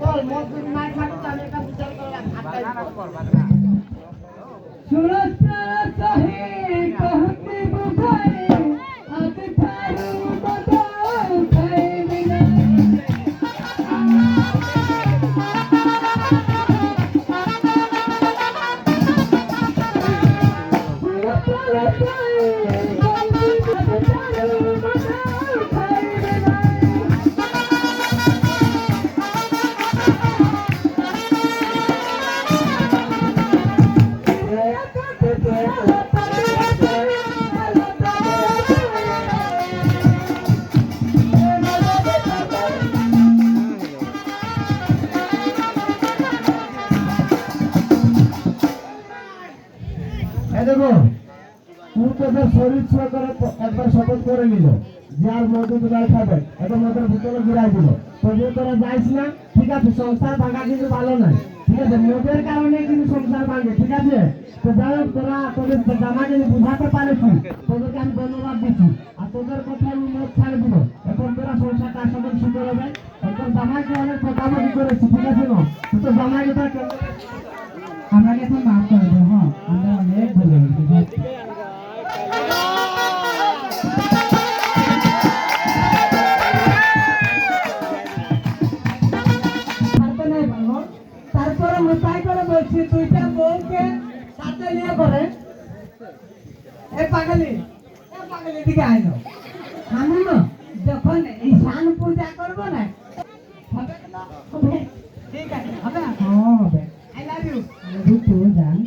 বল মজদুর নাই খাটু আমি একটা বিচার করলাম সুরতা সহি দেখো আছে, সংসার ভাঙা কিন্তু ভালো নাই। ঠিক আছে, মদের কারণে কিন্তু সংসার ভাঙে, ঠিক আছে? তো তোরা তোদের জামা যদি বুঝাতে পারেছি তোদেরকে আমি ধন্যবাদ দিচ্ছি। আর তোদের কথা আমি মদ ছাড়ে দিব। এখন তোরা সংসারটা হবে এখন জামাইকে অনেক মাফ করে দেবো? আমি তাই করে বলছি দুইটা বউকে সাথে নিয়ে করে এ পাগলি এ পাগলি দিকে আইলো আমি না যখন এই শান পূজা করব না হবে কি না? হবে। ঠিক আছে হবে আই লাভ ইউ তুই যান